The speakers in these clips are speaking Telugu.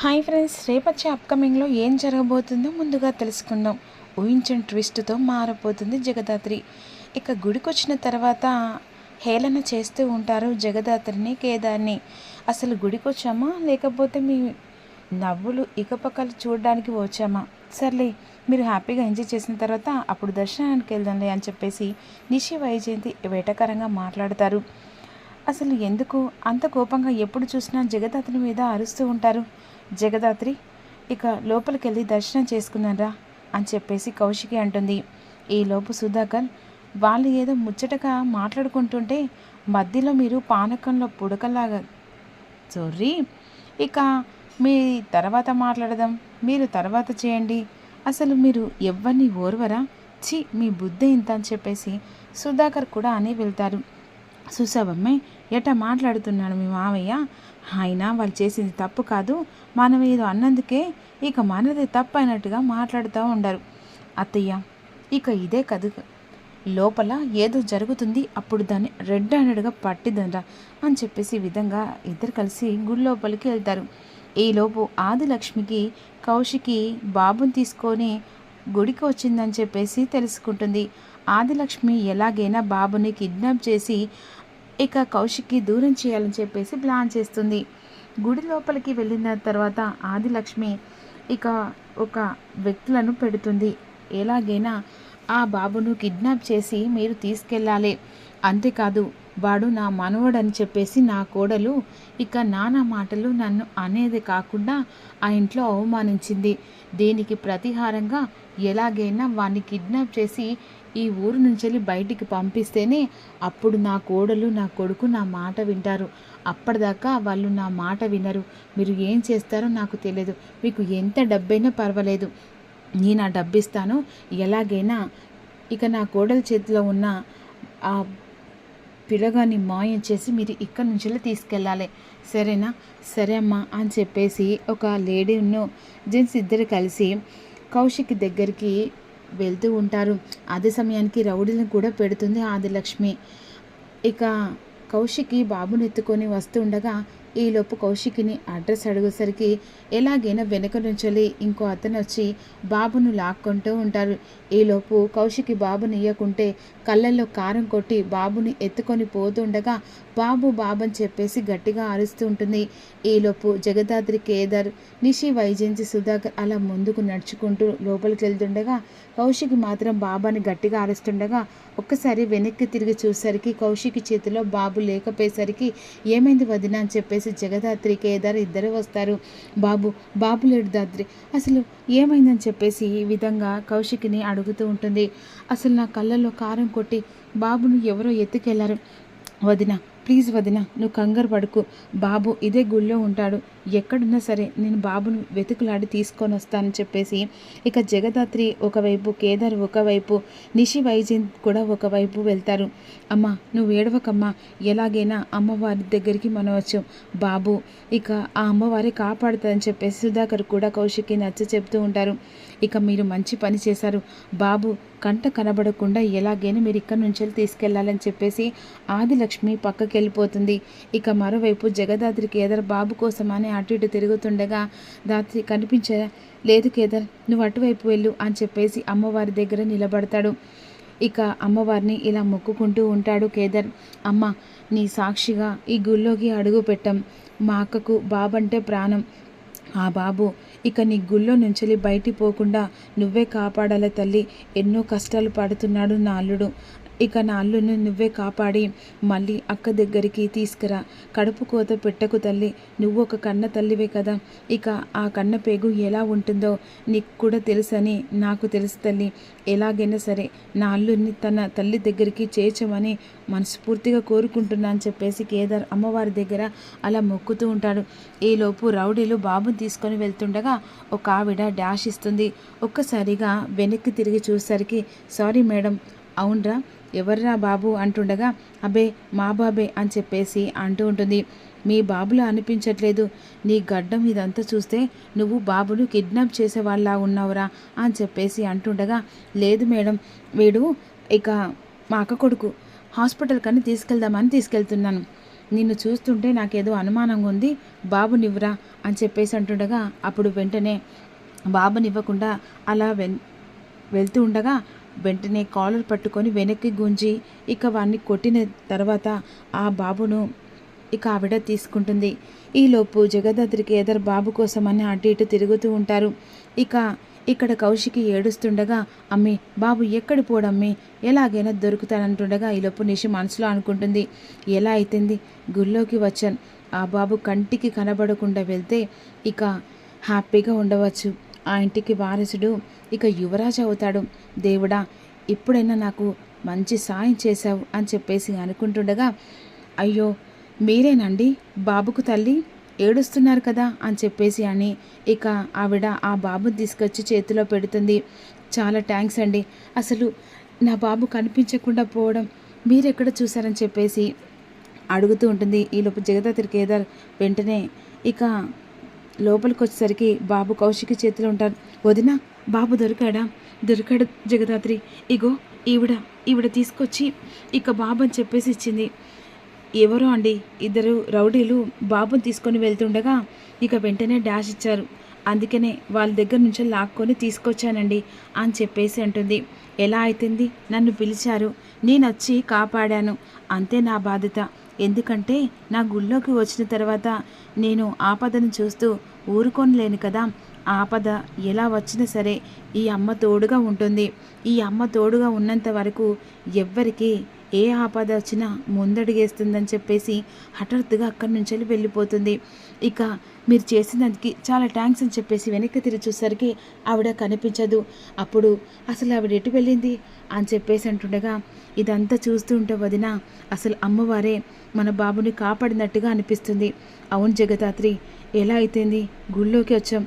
హాయ్ ఫ్రెండ్స్ రేపొచ్చే అప్కమింగ్లో ఏం జరగబోతుందో ముందుగా తెలుసుకుందాం. ఊహించిన ట్విస్ట్తో మారబోతుంది జగదాత్రి. ఇక గుడికొచ్చిన తర్వాత హేళన చేస్తూ ఉంటారు జగదాత్రిని కేదార్ని. అసలు గుడికొచ్చామా? లేకపోతే మీ నవ్వులు ఇకపక్కలు చూడడానికి వచ్చామా? సర్లే మీరు హ్యాపీగా ఎంజాయ్ చేసిన తర్వాత అప్పుడు దర్శనానికి వెళ్దాంలే అని చెప్పేసి నిషి వైజయంతి వేటకరంగా మాట్లాడతారు. అసలు ఎందుకు? అంత కోపంగా ఎప్పుడు చూసినా జగదాత్రి మీద అరుస్తూ ఉంటారు. జగదాత్రి ఇక లోపలికి వెళ్ళి దర్శనం చేసుకున్నారా అని చెప్పేసి కౌశికి అంటుంది. ఈలోపు సుధాకర్ వాళ్ళు ఏదో ముచ్చటగా మాట్లాడుకుంటుంటే మధ్యలో మీరు పానకంలో పుడకలాగా చొర్రి. ఇక మీ తర్వాత మాట్లాడదాం మీరు తర్వాత చేయండి. అసలు మీరు ఎవరిని ఓర్వరా? ఛీ మీ బుద్ధి ఇంత అని చెప్పేసి సుధాకర్ కూడా అని వెళ్తారు. చూసావమ్మే ఎట మాట్లాడుతున్నాడు మీ మావయ్య అయినా వాళ్ళు చేసింది తప్పు కాదు. మనం ఏదో అన్నందుకే ఇక మనది తప్పు అయినట్టుగా మాట్లాడుతూ ఉండరు. అత్తయ్య ఇక ఇదే కదు లోపల ఏదో జరుగుతుంది. అప్పుడు దాన్ని రెడ్ హ్యాండెడ్గా పట్టిదంరా అని చెప్పేసి ఈ విధంగా ఇద్దరు కలిసి గుడి లోపలికి వెళ్తారు. ఈలోపు ఆదిలక్ష్మికి కౌశికి బాబుని తీసుకొని గుడికి వచ్చిందని చెప్పేసి తెలుసుకుంటుంది. ఆదిలక్ష్మి ఎలాగైనా బాబుని కిడ్నాప్ చేసి ఇక కౌశిక్కి దూరం చేయాలని చెప్పేసి ప్లాన్ చేస్తుంది. గుడి లోపలికి వెళ్ళిన తర్వాత ఆదిలక్ష్మి ఇక ఒక వ్యక్తులను పెడుతుంది. ఎలాగైనా ఆ బాబును కిడ్నాప్ చేసి మీరు తీసుకెళ్ళాలి. అంతేకాదు వాడు నా మనవడని చెప్పేసి నా కోడలు ఇక నానా మాటలు నన్ను అనేది కాకుండా ఆ ఇంట్లో అవమానించింది. దీనికి ప్రతిహారంగా ఎలాగైనా వాడిని కిడ్నాప్ చేసి ఈ ఊరు నుంచి వెళ్ళి బయటికి పంపిస్తేనే అప్పుడు నా కోడలు నా కొడుకు నా మాట వింటారు. అప్పటిదాకా వాళ్ళు నా మాట వినరు. మీరు ఏం చేస్తారో నాకు తెలియదు. మీకు ఎంత డబ్బైనా పర్వాలేదు. నేను ఆ డబ్బు ఇస్తాను ఎలాగైనా ఇక నా కోడల చేతిలో ఉన్న ఆ పిలగాని మాయం చేసి మీరు ఇక్కడి నుంచి తీసుకెళ్ళాలి. సరేనా? సరే అమ్మా అని చెప్పేసి ఒక లేడీను జెంట్స్ ఇద్దరు కలిసి కౌశిక్ దగ్గరికి వెళ్తూ ఉంటారు. అదే సమయానికి రౌడీలను కూడా పెడుతుంది ఆదిలక్ష్మి. ఇక కౌశికి బాబుని ఎత్తుకొని వస్తుండగా ఈలోపు కౌశికిని అడ్రస్ అడిగేసరికి ఎలాగైనా వెనక నుంచెలి ఇంకో అతను వచ్చి బాబును లాక్కుంటూ ఉంటారు. ఈలోపు కౌశికి బాబుని ఇయ్యకుంటే కళ్ళల్లో కారం కొట్టి బాబుని ఎత్తుకొని పోతుండగా బాబు బాబు అని చెప్పేసి గట్టిగా అరుస్తూ ఉంటుంది. ఈలోపు జగదాద్రి కేదార్ నిషి వైజయంతి సుధాకర్ అలా ముందుకు నడుచుకుంటూ లోపలికి వెళ్తుండగా కౌశికి మాత్రం బాబాని గట్టిగా అరుస్తుండగా ఒక్కసారి వెనక్కి తిరిగి చూసరికి కౌశికి చేతిలో బాబు లేకపోయేసరికి ఏమైంది వదిన అని చెప్పేసి జగదాత్రి కేదార్ ఇద్దరు వస్తారు. బాబు బాబు లేడు దాద్రి. అసలు ఏమైందని చెప్పేసి ఈ విధంగా కౌశికిని అడుగుతూ ఉంటుంది. అసలు నా కళ్ళల్లో కారం కొట్టి బాబును ఎవరో ఎత్తుకెళ్ళారు. వదిన ప్లీజ్ వదిన నువ్వు కంగారు పడుకు. బాబు ఇదే గుళ్ళో ఉంటాడు. ఎక్కడున్నా సరే నేను బాబును వెతుకులాడి తీసుకొని వస్తానని చెప్పేసి ఇక జగదాత్రి ఒకవైపు కేదార్ ఒకవైపు నిషి వైజయంత్ కూడా ఒకవైపు వెళ్తారు. అమ్మ నువ్వు ఏడవకమ్మా. ఎలాగైనా అమ్మవారి దగ్గరికి మనం వచ్చాం బాబు ఇక ఆ అమ్మవారి కాపాడుతుందని చెప్పేసి సుధాకర్ కూడా కౌశిక్కి నచ్చ చెప్తూ ఉంటారు. ఇక మీరు మంచి పని చేశారు. బాబు కంట కనబడకుండా ఎలాగైనా మీరు ఇక్కడి నుంచి తీసుకెళ్ళాలని చెప్పేసి ఆదిలక్ష్మి పక్కకి వెళ్ళిపోతుంది ఇక మరోవైపు జగదాత్రి కేదార్ బాబు కోసమని అటు ఇటు తిరుగుతుండగా దాత్రి కనిపించ లేదు కేదార్ నువ్వు అటువైపు వెళ్ళు అని చెప్పేసి అమ్మవారి దగ్గర నిలబడతాడు. ఇక అమ్మవారిని ఇలా మొక్కుకుంటూ ఉంటాడు కేదార్. అమ్మ నీ సాక్షిగా ఈ గుళ్ళోకి అడుగు పెట్టం. మా అక్కకు బాబంటే ప్రాణం. ఆ బాబు ఇక నీ గుళ్ళో నుంచి బయటి పోకుండా నువ్వే కాపాడాలి తల్లి. ఎన్నో కష్టాలు పడుతున్నాడు నా అల్లుడు. ఇక నా అల్లుని నువ్వే కాపాడి మళ్ళీ అక్క దగ్గరికి తీసుకురా. కడుపు కోత పెట్టకు తల్లి నువ్వు ఒక కన్న తల్లివే కదా. ఇక ఆ కన్న పేగు ఎలా ఉంటుందో నీకు కూడా తెలుసని నాకు తెలుసు తల్లి. ఎలాగైనా సరే నా అల్లుని తన తల్లి దగ్గరికి చేర్చమని మనస్ఫూర్తిగా కోరుకుంటున్నా అని చెప్పేసి కేదార్ అమ్మవారి దగ్గర అలా మొక్కుతూ ఉంటాడు. ఈలోపు రౌడీలు బాబుని తీసుకొని వెళ్తుండగా ఒక ఆవిడ డాష్ ఇస్తుంది. ఒక్కసారిగా వెనక్కి తిరిగి చూసేసరికి సారీ మేడం అవునరా ఎవర్రా బాబు అంటుండగా అబే మా బాబే అని చెప్పేసి అంటూ ఉంటుంది. మీ బాబులా అనిపించట్లేదు. నీ గడ్డం ఇదంతా చూస్తే నువ్వు బాబును కిడ్నాప్ చేసేవాళ్ళ ఉన్నావురా అని చెప్పేసి అంటుండగా లేదు మేడం వీడు ఇక మా అక్క కొడుకు. హాస్పిటల్ కని తీసుకెళ్దామని తీసుకెళ్తున్నాను. నిన్ను చూస్తుంటే నాకేదో అనుమానంగా ఉంది. బాబునివ్వరా అని చెప్పేసి అంటుండగా అప్పుడు వెంటనే బాబునివ్వకుండా అలా వెన్ వెళ్తూ ఉండగా వెంటనే కాలర్ పట్టుకొని వెనక్కి గుంజి ఇక వాడిని కొట్టిన తర్వాత ఆ బాబును ఇక ఆవిడ తీసుకుంటుంది. ఈలోపు జగదాత్రికి ఎదర్ బాబు కోసమని అటు ఇటు తిరుగుతూ ఉంటారు. ఇక ఇక్కడ కౌశికి ఏడుస్తుండగా అమ్మి బాబు ఎక్కడి పోడమ్మి? ఎలాగైనా దొరుకుతానంటుండగా ఈలోపు నిషి మనసులో అనుకుంటుంది. ఎలా అయితుంది? గుళ్ళోకి వచ్చాను. ఆ బాబు కంటికి కనబడకుండా వెళ్తే ఇక హ్యాపీగా ఉండవచ్చు. ఆ ఇంటికి వారసుడు ఇక యువరాజు అవుతాడు. దేవుడా ఇప్పుడైనా నాకు మంచి సాయం చేశావు అని చెప్పేసి అనుకుంటుండగా అయ్యో మీరేనండి? బాబుకు తల్లి? ఏడుస్తున్నారు కదా అని చెప్పేసి అని ఇక ఆవిడ ఆ బాబు తీసుకొచ్చి చేతిలో పెడుతుంది. చాలా థ్యాంక్స్ అండి. అసలు నా బాబు కనిపించకుండా పోవడం మీరెక్కడ చూసారని చెప్పేసి అడుగుతూ ఉంటుంది. ఈలోపు జగదాత్రి కేదార్ వెంటనే ఇక లోపలికి వచ్చేసరికి బాబు కౌశికి చేతిలో ఉంటారు. వదిన బాబు దొరికాడా? దొరికాడు జగదాత్రి. ఇగో ఈవిడ ఈవిడ తీసుకొచ్చి ఇక బాబు అని చెప్పేసి ఇచ్చింది. ఎవరో అండి ఇద్దరు రౌడీలు బాబుని తీసుకొని వెళ్తుండగా ఇక వెంటనే డాష్ ఇచ్చారు. అందుకనే వాళ్ళ దగ్గర నుంచి లాక్కొని తీసుకొచ్చానండి అని చెప్పేసి అంటుంది. ఎలా అవుతుంది నన్ను పిలిచారు. నేను వచ్చి కాపాడాను. అంతే నా బాధ్యత. ఎందుకంటే నా గుళ్ళోకి వచ్చిన తర్వాత నేను ఆపదను చూస్తూ ఊరుకోనలేను కదా. ఆపద ఎలా వచ్చినా సరే ఈ అమ్మ తోడుగా ఉంటుంది. ఈ అమ్మ తోడుగా ఉన్నంత వరకు ఎవ్వరికి ఏ ఆపద వచ్చినా ముందడుగేస్తుందని చెప్పేసి హఠాత్తుగా అక్కడి నుంచి వెళ్ళి వెళ్ళిపోతుంది. ఇక మీరు చేసినందుకు చాలా థ్యాంక్స్ అని చెప్పేసి వెనక్కి తిరిగి చూసరికి ఆవిడ కనిపించదు. అప్పుడు అసలు ఆవిడ ఎటు వెళ్ళింది? అని చెప్పేసి అంటుండగా ఇదంతా చూస్తూ ఉంటే వదిన అసలు అమ్మవారే మన బాబుని కాపాడినట్టుగా అనిపిస్తుంది. అవును జగదాత్రి ఎలా అయితేంది? గుళ్ళోకి వచ్చాం.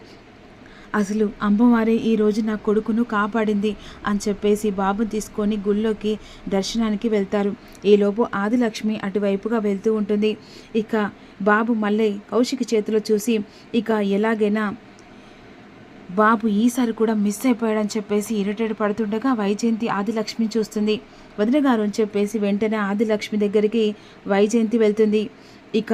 అసలు అమ్మవారే ఈరోజు నా కొడుకును కాపాడింది అని చెప్పేసి బాబు తీసుకొని గుళ్ళోకి దర్శనానికి వెళ్తారు. ఈలోపు ఆదిలక్ష్మి అటువైపుగా వెళ్తూ ఉంటుంది. ఇక బాబు మళ్ళీ కౌశికి చేతిలో చూసి ఇక ఎలాగైనా బాబు ఈసారి కూడా మిస్ అయిపోయాడని చెప్పేసి ఇరిటేట్ పడుతుండగా వైజయంతి ఆదిలక్ష్మి చూస్తుంది. వదిన గారు అని చెప్పేసి వెంటనే ఆదిలక్ష్మి దగ్గరికి వైజయంతి వెళ్తుంది. ఇక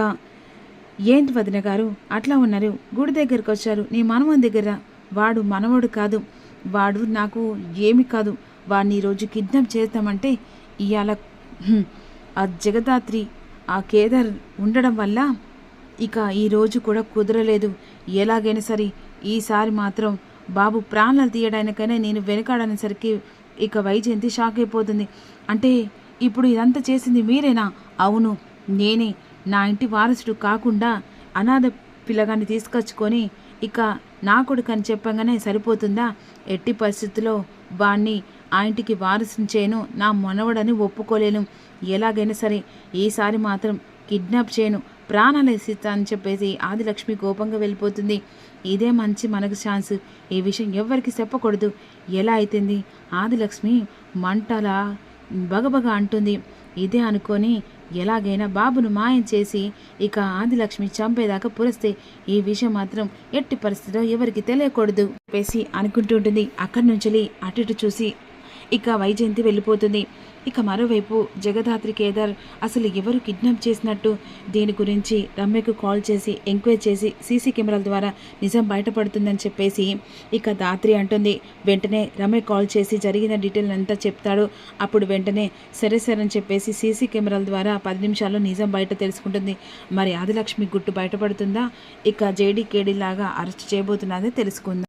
ఏంటి వదిన గారు? అట్లా ఉన్నారు. గుడి దగ్గరికి వచ్చారు. నీ మనవని దగ్గర వాడు మనవడు కాదు. వాడు నాకు ఏమి కాదు. వాడిని ఈరోజు కిడ్నాప్ చేస్తామంటే ఇవాళ ఆ జగదాత్రి ఆ కేదార్ ఉండడం వల్ల ఇక ఈరోజు కూడా కుదరలేదు. ఎలాగైనా సరే ఈసారి మాత్రం బాబు ప్రాణాలు తీయడానికైనా నేను వెనకాడనేసరికి ఇక వైజయంతి షాక్ అయిపోతుంది. అంటే ఇప్పుడు ఇదంతా చేసింది మీరేనా? అవును నేనే. నా ఇంటి వారసుడు కాకుండా అనాథ పిల్లగాన్ని తీసుకొచ్చుకొని ఇక నా కొడుకు అని చెప్పగానే సరిపోతుందా? ఎట్టి పరిస్థితుల్లో వాణ్ణి ఆ ఇంటికి వారసుని చేయను. నా మనవడని ఒప్పుకోలేను. ఎలాగైనా సరే ఈసారి మాత్రం కిడ్నాప్ చేయను. ప్రాణాలేసిస్తా అని చెప్పేసి ఆదిలక్ష్మి కోపంగా వెళ్ళిపోతుంది. ఇదే మంచి మనకు ఛాన్స్. ఈ విషయం ఎవ్వరికి చెప్పకూడదు. ఎలా అయితుంది? ఆదిలక్ష్మి మంటలా బగబగ అంటుంది. ఇదే అనుకొని ఎలాగైనా బాబును మాయం చేసి ఇక ఆదిలక్ష్మి చంపేదాకా పురస్తే ఈ విషయం మాత్రం ఎట్టి పరిస్థితిలో ఎవరికి తెలియకూడదు చెప్పేసి అనుకుంటుంటుంది అక్కడి నుంచి అటు ఇటు చూసి ఇక వైజయంతి వెళ్ళిపోతుంది. ఇక మరోవైపు జగదాత్రి కేదార్ అసలు ఎవరు కిడ్నాప్ చేసినట్టు? దీని గురించి రమ్యకు కాల్ చేసి ఎంక్వైరీ చేసి సీసీ కెమెరాల ద్వారా నిజం బయటపడుతుందని చెప్పేసి ఇక దాత్రి అంటుంది. వెంటనే రమ్య కాల్ చేసి జరిగిన డీటెయిల్ అంతా చెప్తాడు. అప్పుడు వెంటనే సరే సరే అని చెప్పేసి సీసీ కెమెరాల ద్వారా పది నిమిషాల్లో నిజం బయట తెలుసుకుంటుంది. మరి ఆదిలక్ష్మి గుట్టు బయటపడుతుందా? ఇక జేడీ కేడీ లాగా అరెస్ట్ చేయబోతున్నదే తెలుసుకుందాం.